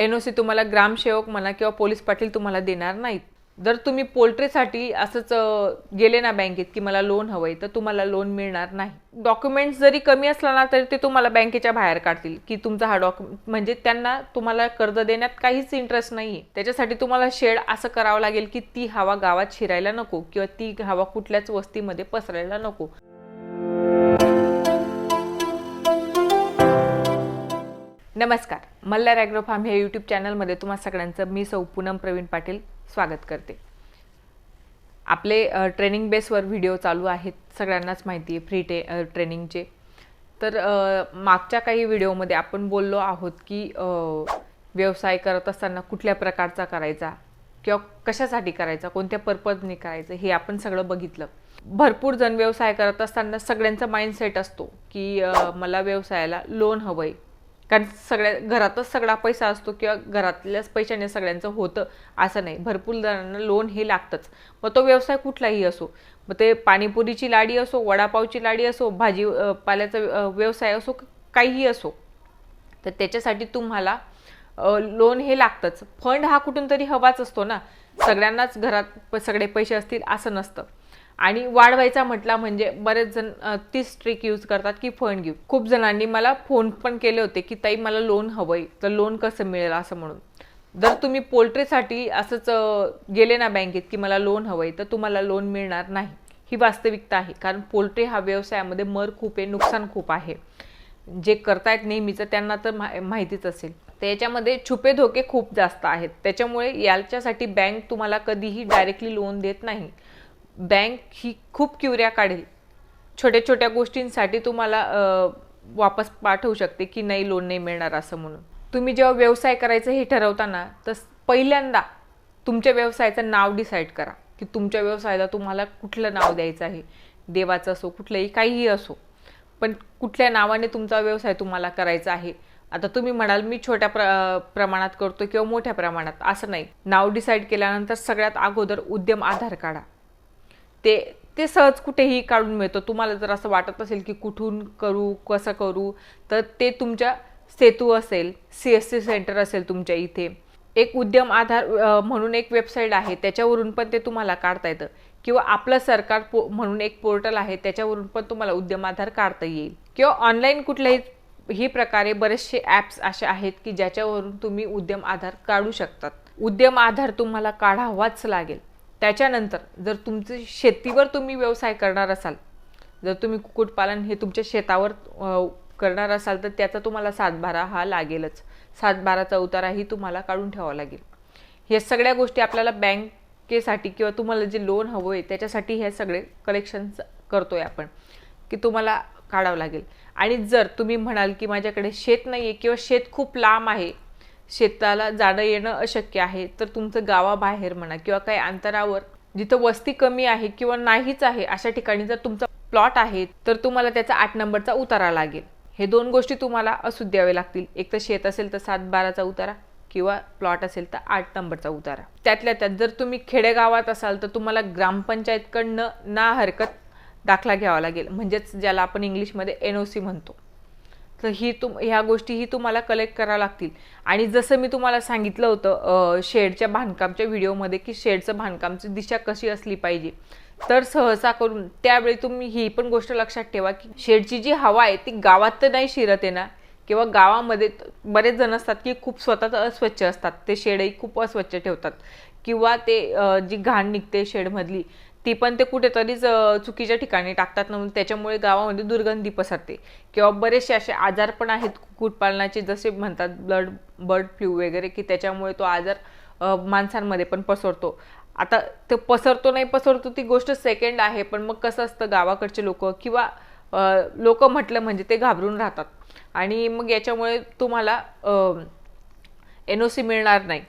N O C तुम्हाला ग्रामसेवक म्हणा किंवा पोलीस पाटील तुम्हाला देणार नाहीत. जर तुम्ही पोल्ट्रीसाठी असंच गेले ना बँकेत की मला लोन हवंय तर तुम्हाला लोन मिळणार नाही. डॉक्युमेंट्स जरी कमी असला ना तरी ते तुम्हाला बँकेच्या बाहेर काढतील की तुमचा हा डॉक्युमेंट म्हणजे त्यांना तुम्हाला कर्ज देण्यात काहीच इंटरेस्ट नाही आहे त्याच्यासाठी तुम्हाला शेड असं करावं लागेल की ती हवा गावात शिरायला नको किंवा ती हवा कुठल्याच वस्तीमध्ये पसरायला नको. नमस्कार. मल्हार ॲग्रो फार्म हे यूट्यूब चॅनलमध्ये तुम्हा सगळ्यांचं मी सौ पूनम प्रवीण पाटील स्वागत करते. आपले ट्रेनिंग बेसवर व्हिडिओ चालू आहेत सगळ्यांनाच माहिती आहे फ्री टे ट्रेनिंगचे तर मागच्या काही व्हिडिओमध्ये आपण बोललो आहोत की व्यवसाय करत असताना कुठल्या प्रकारचा करायचा किंवा कशासाठी करायचा कोणत्या पर्पजने करायचं हे आपण सगळं बघितलं. भरपूर जण व्यवसाय करत असताना सगळ्यांचा माइंडसेट असतो की मला व्यवसायाला लोन हवं आहे कारण सगळ्या घरातच सगळा पैसा असतो किंवा घरातल्याच पैशाने सगळ्यांचं होतं असं नाही. भरपूर जणांना लोन हे लागतंच. मग तो व्यवसाय कुठलाही असो. मग ते पाणीपुरीची लाडी असो वडापावची लाडी असो भाजी पाल्याचा व्यवसाय असो काहीही असो तर त्याच्यासाठी तुम्हाला लोन हे लागतंच. फंड हा कुठून तरी हवाच असतो ना. सगळ्यांनाच घरात प- सगळे पैसे असतील असं नसतं. आणि वाढवायचा म्हटला म्हणजे बरेच जण तीच ट्रिक यूज करतात की फंड घेऊ खूप जणांनी मला फोन पण केले होते की ताई मला लोन हवंय. तर लोन कसं मिळेल? असं म्हणून. जर तुम्ही पोल्ट्रीसाठी असंच गेले ना बँकेत की मला लोन हवंय तर तुम्हाला लोन मिळणार नाही. ही वास्तविकता आहे. कारण पोल्ट्री हा व्यवसायामध्ये मर खूप आहे नुकसान खूप आहे. जे करतायत नेहमीचं त्यांना तर माहितीच असेल. त्याच्यामध्ये छुपे धोके खूप जास्त आहेत. त्याच्यामुळे याच्यासाठी बँक तुम्हाला कधीही डायरेक्टली लोन देत नाही. बँक ही खूप क्युऱ्या काढेल. छोट्या छोट्या गोष्टींसाठी तुम्हाला वापस पाठवू शकते की नाही लोन नाही मिळणार असं म्हणून. तुम्ही जेव्हा व्यवसाय करायचं हे ठरवताना तर पहिल्यांदा तुमच्या व्यवसायाचं नाव डिसाईड करा की तुमच्या व्यवसायाला तुम्हाला कुठलं नाव द्यायचं आहे. देवाचं असो कुठलंही काहीही असो. पण कुठल्या नावाने तुमचा व्यवसाय तुम्हाला करायचा आहे? आता तुम्ही म्हणाल मी छोट्या प्र प्रमाणात करतो किंवा मोठ्या प्रमाणात. असं नाही. नाव डिसाईड केल्यानंतर सगळ्यात अगोदर उद्यम आधार काढा. ते ते सहज कुठेही काढून मिळतं. तुम्हाला जर असं वाटत असेल की कुठून करू कसं करू तर ते तुमच्या सेतू असेल सी एस सी सेंटर असेल तुमच्या इथे. एक उद्यम आधार म्हणून एक वेबसाईट आहे त्याच्यावरून पण ते तुम्हाला काढता येतं. किंवा आपलं सरकार पो म्हणून एक पोर्टल आहे त्याच्यावरून पण तुम्हाला उद्यम आधार काढता येईल. किंवा ऑनलाईन कुठल्याही ही प्रकारे बरेचसे ॲप्स असे आहेत की ज्याच्यावरून तुम्ही उद्यम आधार काढू शकतात. उद्यम आधार तुम्हाला काढावाच लागेल. त्याच्यानंतर जर तुमचे शेतीवर तुम्ही व्यवसाय करणार असाल जर तुम्ही कुक्कुटपालन हे तुमच्या शेतावर करणार असाल तर त्याचा तुम्हाला सातबारा हा लागेलच. सातबाराचा उताराही तुम्हाला काढून ठेवावा लागेल. ह्या सगळ्या गोष्टी आपल्याला बँकेसाठी किंवा तुम्हाला जे लोन हवं आहे त्याच्यासाठी हे सगळे कलेक्शन करतो आहे आपण की तुम्हाला काढावं लागेल. आणि जर तुम्ही म्हणाल की माझ्याकडे शेत नाही आहे किंवा शेत खूप लांब आहे शेताला जाणं येणं अशक्य आहे तर तुमचं गावाबाहेर म्हणा किंवा काही अंतरावर जिथं वस्ती कमी आहे किंवा नाहीच आहे अशा ठिकाणी जर तुमचा प्लॉट आहे तर तुम्हाला त्याचा आठ नंबरचा उतारा लागेल. हे दोन गोष्टी तुम्हाला असू द्यावे लागतील. एक तर शेत असेल तर सात बाराचा उतारा किंवा प्लॉट असेल तर आठ नंबरचा उतारा. त्यातल्या त्यात जर तुम्ही खेडेगावात असाल तर तुम्हाला ग्रामपंचायतकडनं ना हरकत दाखला घ्यावा लागेल. म्हणजेच ज्याला आपण इंग्लिशमध्ये एन ओ सी म्हणतो. तर ही तुम ह्या गोष्टीही तुम्हाला कलेक्ट करावं लागतील. आणि जसं मी तुम्हाला सांगितलं होतं शेडच्या बांधकामच्या व्हिडिओमध्ये की शेडचं बांधकामची दिशा कशी असली पाहिजे. तर सहसा करून त्यावेळी तुम्ही ही पण गोष्ट लक्षात ठेवा की शेडची जी हवा आहे ती गावात तर नाही शिरत आहे ना किंवा गावामध्ये बरेच जण असतात की खूप स्वतः अस्वच्छ असतात. ते शेडही खूप अस्वच्छ ठेवतात. किंवा ते जी घाण निघते शेडमधली ती पण ते कुठेतरीच चुकीच्या ठिकाणी टाकतात ना म्हणून त्याच्यामुळे गावामध्ये दुर्गंधी पसरते. किंवा बरेचसे असे आजार पण आहेत कुक्कुटपालनाचे जसे म्हणतात ब्लड बर्ड फ्लू वगैरे की त्याच्यामुळे तो आजार माणसांमध्ये पण पसरतो. आता ते पसरतो नाही पसरतो ती गोष्ट सेकंड आहे पण मग कसं असतं गावाकडचे लोक? किंवा लोक म्हटलं म्हणजे ते घाबरून राहतात. आणि मग याच्यामुळे तुम्हाला एन ओ सी मिळणार नाही.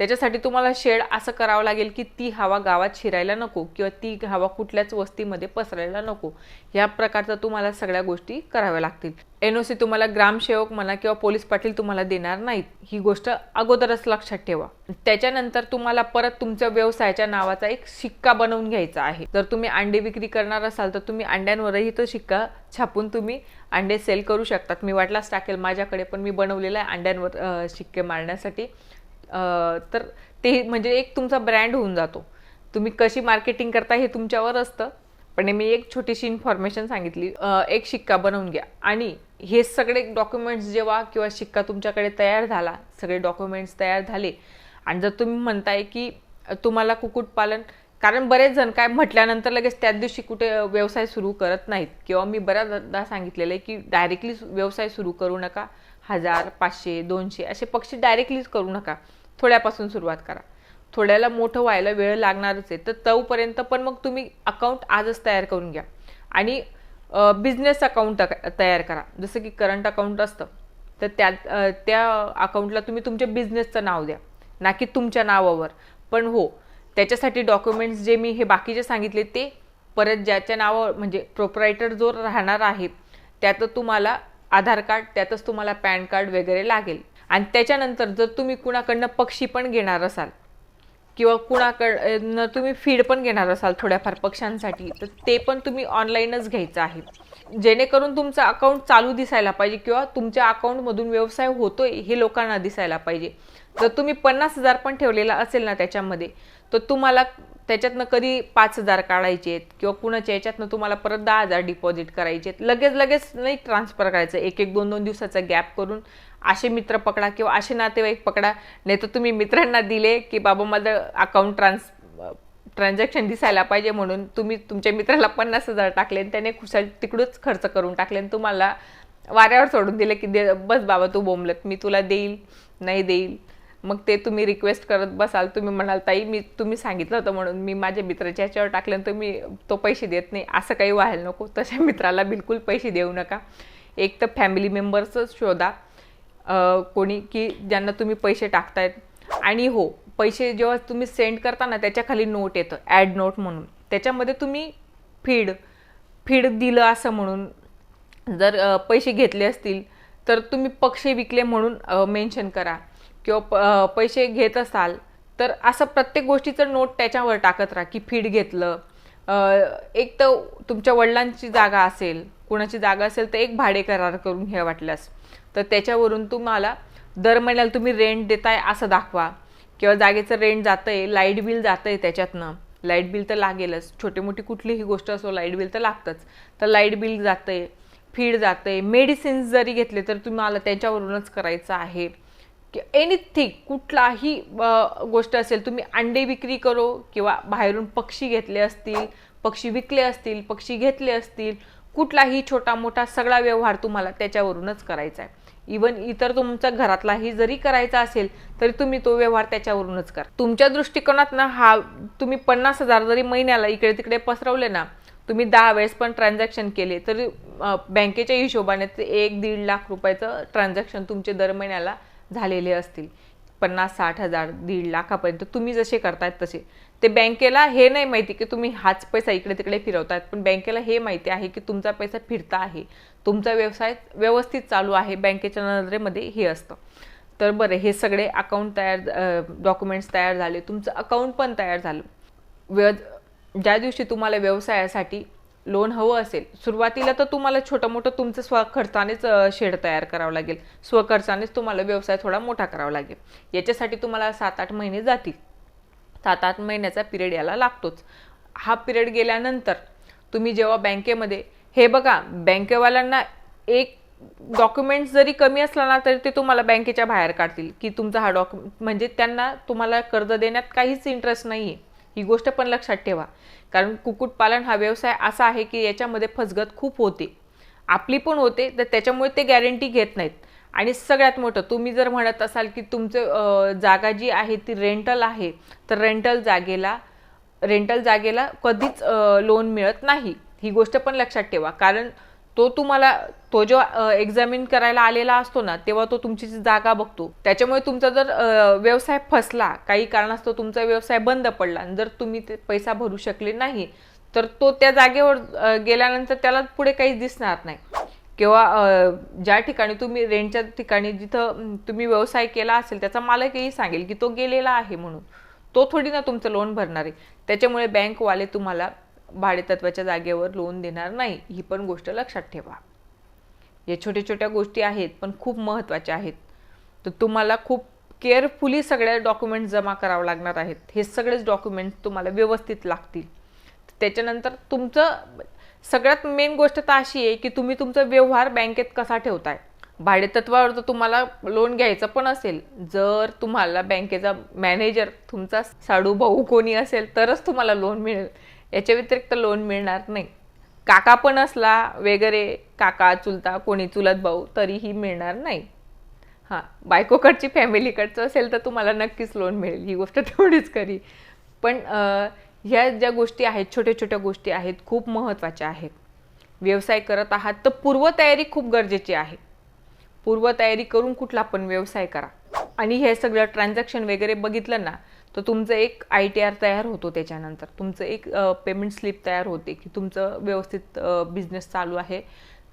त्याच्यासाठी तुम्हाला शेड असं करावं लागेल की ती हवा गावात शिरायला नको किंवा ती हवा कुठल्याच वस्तीमध्ये पसरायला नको. या प्रकारचं तुम्हाला सगळ्या गोष्टी कराव्या लागतील. एन ओ सी तुम्हाला ग्रामसेवक म्हणा किंवा पोलीस पाटील तुम्हाला देणार नाहीत. ही गोष्ट अगोदरच लक्षात ठेवा. त्याच्यानंतर तुम्हाला परत तुमच्या व्यवसायाच्या नावाचा एक शिक्का बनवून घ्यायचा आहे. जर तुम्ही अंडे विक्री करणार असाल तर तुम्ही अंड्यांवरही तो शिक्का छापून तुम्ही अंडे सेल करू शकतात. मी वाटलाच टाकेल माझ्याकडे पण मी बनवलेला आहे अंड्यांवर शिक्के मारण्यासाठी. तर ते म्हणजे एक तुमचा ब्रँड होऊन जातो. तुम्ही कशी मार्केटिंग करता हे तुमच्यावर असतं. पण मी एक छोटीशी इन्फॉर्मेशन सांगितली. एक शिक्का बनवून घ्या. आणि हे सगळे डॉक्युमेंट्स जेव्हा किंवा शिक्का तुमच्याकडे तयार झाला सगळे डॉक्युमेंट्स तयार झाले. आणि जर तुम्ही म्हणताय की तुम्हाला कुक्कुटपालन कारण बरेच जण काय म्हटल्यानंतर लगेच त्याच दिवशी कुठे व्यवसाय सुरू करत नाहीत. किंवा मी बऱ्याचदा सांगितलेलं आहे की डायरेक्टली व्यवसाय सुरू करू नका. हजार पाचशे दोनशे असे पक्षी डायरेक्टलीच करू नका. थोड्यापासून सुरुवात करा. थोड्याला मोठं व्हायला वेळ लागणारच आहे. तर तोपर्यंत पण मग तुम्ही अकाउंट आजच तयार करून घ्या. आणि बिझनेस अकाउंट तयार करा. जसं की करंट अकाउंट असतं तर त्या त्या अकाउंटला तुम्ही तुमच्या बिझनेसचं नाव द्या. ना की तुमच्या नावावर. पण हो त्याच्यासाठी डॉक्युमेंट्स जे मी हे बाकीचे सांगितले ते परत ज्याच्या नावावर म्हणजे प्रोपरायटर जो राहणार आहे त्यात तुम्हाला आधार कार्ड त्यातच तुम्हाला पॅन कार्ड वगैरे लागेल. आणि त्याच्यानंतर जर तुम्ही कुणाकडनं पक्षी पण घेणार असाल किंवा कुणाकडनं तुम्ही फीड पण घेणार असाल थोड्याफार पक्ष्यांसाठी तर ते पण तुम्ही ऑनलाईनच घ्यायचं आहे. जेणेकरून तुमचं अकाउंट चालू दिसायला पाहिजे किंवा तुमच्या अकाउंटमधून व्यवसाय होतोय हे लोकांना दिसायला पाहिजे. जर तुम्ही पन्नास हजार पण ठेवलेला असेल ना त्याच्यामध्ये तर तुम्हाला त्याच्यातनं कधी पाच हजार काढायचे आहेत किंवा कुणाच्या याच्यातनं तुम्हाला परत दहा हजार डिपॉझिट करायचे आहेत. लगेच लगेच नाही ट्रान्सफर करायचं. एक एक दोन दोन दिवसाचा गॅप करून असे मित्र पकडा किंवा असे नातेवाईक पकडा. नाही तर तुम्ही मित्रांना दिले की बाबा माझं अकाउंट ट्रान्स ट्रान्झॅक्शन दिसायला पाहिजे म्हणून तुम्ही तुमच्या मित्राला पन्नास हजार टाकले आणि त्याने खुशाल तिकडूच खर्च करून टाकले आणि तुम्हाला वाऱ्यावर सोडून दिले की दे बस बाबा तू बोंबलत मी तुला देईल नाही देईल. मग ते तुम्ही रिक्वेस्ट करत बसाल तुम्ही म्हणाल ताई मी तुम्ही सांगितलं होतं म्हणून मी माझ्या मित्राच्या ह्याच्यावर टाकलं आणि तुम्ही तो पैसे देत नाही. असं काही व्हायला नको. तशा मित्राला बिलकुल पैसे देऊ नका. एक तर फॅमिली मेंबर्सच शोधा. कोणी की ज्यांना तुम्ही पैसे टाकतायत. आणि हो पैसे जेव्हा तुम्ही सेंड करता ना त्याच्याखाली नोट येतं ॲड नोट म्हणून. त्याच्यामध्ये तुम्ही फीड फीड दिलं असं म्हणून. जर पैसे घेतले असतील तर तुम्ही पक्षी विकले म्हणून मेन्शन करा. किंवा प- पैसे घेत असाल तर असं प्रत्येक गोष्टीचं नोट त्याच्यावर टाकत राहा की फीड घेतलं. एक तर तुमच्या वडिलांची जागा असेल कुणाची जागा असेल तर एक भाडे करार करून घ्या वाटल्यास. तर त्याच्यावरून तुम्हाला दर महिन्याला तुम्ही रेंट देताय असं दाखवा. किंवा जागेचं रेंट जातं आहे लाइट बिल जातं आहे त्याच्यातनं. लाइट बिल तर लागेलच. छोटी मोठी कुठलीही गोष्ट असो लाइट बिल तर लागतंच. तर लाइट बिल जातं आहे फीड जातंय. मेडिसिन्स जरी घेतले तर तुम्हाला त्याच्यावरूनच करायचं आहे. एनिथिंग कुठलाही गोष्ट असेल तुम्ही अंडे विक्री करो किंवा बाहेरून पक्षी घेतले असतील पक्षी विकले असतील पक्षी घेतले असतील कुठलाही छोटा मोठा सगळा व्यवहार तुम्हाला त्याच्यावरूनच करायचा आहे. इवन इतर तुमचा घरातलाही जरी करायचा असेल तरी तुम्ही तो व्यवहार त्याच्यावरूनच करा. तुमच्या दृष्टिकोनात ना हा तुम्ही पन्नास हजार जरी महिन्याला इकडे तिकडे पसरवले ना तुम्ही दहा वेळेस पण ट्रान्झॅक्शन केले तरी बँकेच्या हिशोबाने ते एक दीड लाख रुपयाचं ट्रान्झॅक्शन तुमचे दर महिन्याला झालेले असतील. पन्नास साठ हजार दीड लाखापर्यंत तुम्ही जसे करतायत तसे. ते बँकेला हे नाही माहिती की तुम्ही हाच पैसा इकडे तिकडे फिरवतायत पण बँकेला हे माहिती आहे की तुमचा पैसा फिरता आहे. तुमचा व्यवसाय व्यवस्थित चालू आहे बँकेच्या नजरेमध्ये हे असतं. तर बरं हे सगळे अकाउंट तयार डॉक्युमेंट्स तयार झाले तुमचं अकाउंट पण तयार झालं. व्य ज्या दिवशी तुम्हाला व्यवसायासाठी लोन हवं असेल सुरुवातीला तर तुम्हाला छोटं मोठं तुमचं स्वखर्चानेच शेड तयार करावं लागेल. स्वखर्चानेच तुम्हाला व्यवसाय थोडा मोठा करावा लागेल. याच्यासाठी तुम्हाला सात आठ महिने जातील. सात आठ महिन्याचा पिरियड याला लागतोच. हा पिरियड गेल्यानंतर तुम्ही जेव्हा बँकेमध्ये हे बघा बँकेवाल्यांना एक डॉक्युमेंट जरी कमी असला ना तरी ते तुम्हाला बँकेच्या बाहेर काढतील की तुमचा हा डॉक्यु म्हणजे त्यांना तुम्हाला कर्ज देण्यात काहीच इंटरेस्ट नाही आहे ही गोष्ट पण लक्षात ठेवा. कारण कुक्कुटपालन हा व्यवसाय असा आहे की याच्यामध्ये फसगत खूप होते. आपली पण होते तर त्याच्यामुळे ते गॅरंटी घेत नाहीत. आणि सगळ्यात मोठं तुम्ही जर म्हणत असाल की तुमचं जागा जी आहे ती रेंटल आहे तर रेंटल जागेला रेंटल जागेला कधीच लोन मिळत नाही. ही गोष्ट पण लक्षात ठेवा. कारण तो तुम्हाला तो जेव्हा एक्झामिन करायला आलेला असतो ना तेव्हा तो तुमची जी जागा बघतो. त्याच्यामुळे तुमचा जर व्यवसाय फसला काही कारणास्तव तुमचा व्यवसाय बंद पडला आणि जर तुम्ही ते पैसा भरू शकले नाही तर तो त्या जागेवर गेल्यानंतर त्याला पुढे काहीच दिसणार नाही. किंवा ज्या ठिकाणी तुम्ही रेंटच्या ठिकाणी जिथं तुम्ही व्यवसाय केला असेल त्याचा मालकही सांगेल की तो गेलेला आहे म्हणून. तो थोडी ना तुमचं लोन भरणार आहे. त्याच्यामुळे बँकवाले तुम्हाला भाडेतत्वाच्या जागेवर लोन देणार नाही ही पण गोष्ट लक्षात ठेवा. या छोट्या छोट्या गोष्टी आहेत पण खूप महत्त्वाच्या आहेत. तर तुम्हाला खूप केअरफुली सगळ्या डॉक्युमेंट जमा करावं लागणार आहेत. हे सगळेच डॉक्युमेंट तुम्हाला व्यवस्थित लागतील. त्याच्यानंतर तुमचं सगळ्यात मेन गोष्ट तर अशी आहे की तुम्ही तुमचा व्यवहार बँकेत कसा ठेवताय? भाडेतत्वावर तर तुम्हाला लोन घ्यायचं पण असेल. जर तुम्हाला बँकेचा मॅनेजर तुमचा साडू भाऊ कोणी असेल तरच तुम्हाला लोन मिळेल. याच्या व्यतिरिक्त लोन मिळणार नाही. काका पण असला वगैरे काका चुलता कोणी चुलत भाऊ तरीही मिळणार नाही. हां बायकोकडची फॅमिलीकडचं असेल तर तुम्हाला नक्कीच लोन मिळेल. ही गोष्ट तेवढीच खरी. पण अं, ह्या ज्या गोष्टी आहेत छोट्या छोट्या गोष्टी आहेत खूप महत्त्वाच्या आहेत. व्यवसाय करत आहात तर पूर्वतयारी खूप गरजेची आहे. पूर्वतयारी करून कुठला पण व्यवसाय करा. आणि हे सगळं ट्रान्झॅक्शन वगैरे बघितलं ना तर तुमचं एक आय टी आर तयार होतो त्याच्यानंतर. तुमचं एक पेमेंट स्लिप तयार होते की तुमचं व्यवस्थित बिझनेस चालू आहे.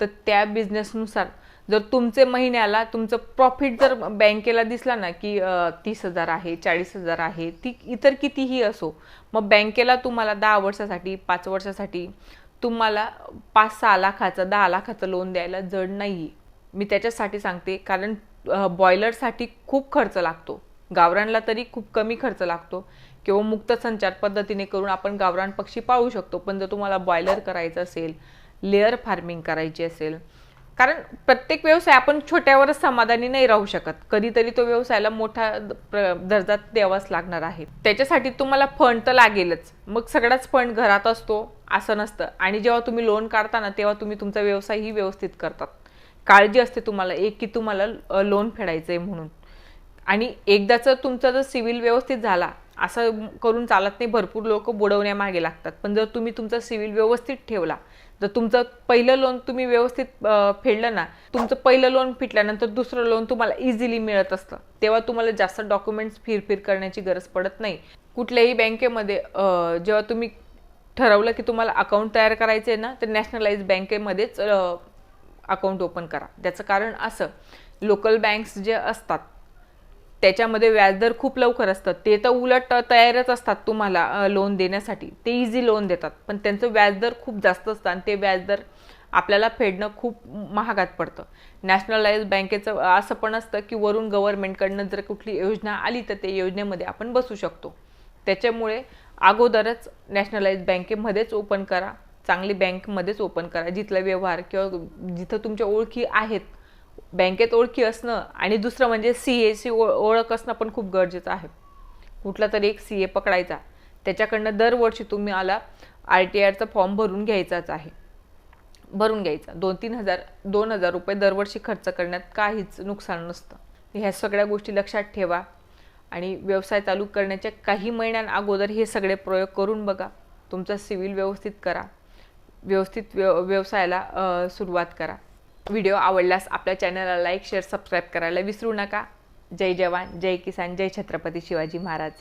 तर त्या बिझनेसनुसार जर तुमचे महिन्याला तुमचं प्रॉफिट जर बँकेला दिसला ना की तीस हजार आहे चाळीस हजार आहे ती इतर कितीही असो मग बँकेला तुम्हाला दहा वर्षासाठी पाच वर्षासाठी तुम्हाला पाच सहा लाखाचं दहा लाखाचं लोन द्यायला जड नाही मी त्याच्यासाठी सांगते कारण बॉयलरसाठी खूप खर्च लागतो. गावरानला तरी खूप कमी खर्च लागतो. किंवा मुक्त संचार पद्धतीने करून आपण गावरान पक्षी पाळू शकतो. पण जर तुम्हाला बॉयलर करायचं असेल लेअर फार्मिंग करायची असेल कारण प्रत्येक व्यवसाय आपण छोट्यावरच समाधानी नाही राहू शकत. कधीतरी तो व्यवसायाला मोठा द- प्र- दर्जा द्यावाच लागणार आहे. त्याच्यासाठी तुम्हाला फंड तर लागेलच. मग सगळाच फंड घरात असतो असं नसतं. आणि जेव्हा तुम्ही लोन काढताना तेव्हा तुम्ही तुमचा व्यवसायही व्यवस्थित करतात. काळजी असते तुम्हाला एक की तुम्हाला लोन फेडायचं आहे म्हणून. आणि एकदाचं तुमचा जर सिव्हिल व्यवस्थित झाला असं करून चालत नाही भरपूर लोक बुडवण्यामागे लागतात. पण जर तुम्ही तुमचा सिव्हिल व्यवस्थित ठेवला जर तुमचं पहिलं लोन तुम्ही व्यवस्थित फेडलं ना तुमचं पहिलं लोन फिटल्यानंतर दुसरं लोन तुम्हाला इझिली मिळत असतं. तेव्हा तुम्हाला जास्त डॉक्युमेंट्स फिरफिर करण्याची गरज पडत नाही. कुठल्याही बँकेमध्ये जेव्हा तुम्ही ठरवलं की तुम्हाला अकाउंट तयार करायचं आहे ना तर नॅशनलाइज बँकेमध्येच अकाउंट ओपन करा. त्याचं कारण असं लोकल बँक्स जे असतात त्याच्यामध्ये व्याजदर खूप लवकर असतं ते तर उलट तयारच असतात तुम्हाला लोन देण्यासाठी. ते इझी लोन देतात. पण त्यांचं व्याजदर खूप जास्त असतं आणि ते व्याजदर आपल्याला फेडणं खूप महागात पडतं. नॅशनलाइज बँकेचं असं पण असतं की वरून गव्हर्नमेंटकडनं जर कुठली योजना आली तर ते योजनेमध्ये आपण बसू शकतो. त्याच्यामुळे अगोदरच नॅशनलाइज बँकेमध्येच ओपन करा. चांगली बँकमध्येच ओपन करा. जिथला व्यवहार किंवा जिथं तुमच्या ओळखी आहेत बँकेत ओळखी असणं आणि दुसरं म्हणजे सी ए सी ओळख असणं पण खूप गरजेचं आहे. कुठला तरी एक सी ए पकडायचा. त्याच्याकडनं दरवर्षी तुम्ही आला आर टी आरचा फॉर्म भरून घ्यायचाच आहे. भरून घ्यायचा. दोन तीन हजार दोन हजार रुपये दरवर्षी खर्च करण्यात काहीच नुकसान नसतं. ह्या सगळ्या गोष्टी लक्षात ठेवा आणि व्यवसाय चालू करण्याच्या काही महिन्यांअगोदर हे सगळे प्रयोग करून बघा. तुमचा सिव्हिल व्यवस्थित करा. व्यवस्थित व्यव व्यवसायाला सुरुवात करा. व्हिडिओ आवडल्यास आपल्या चॅनलला लाईक शेअर सबस्क्राईब करायला विसरू नका. जय जवान जय किसान जय छत्रपती शिवाजी महाराज.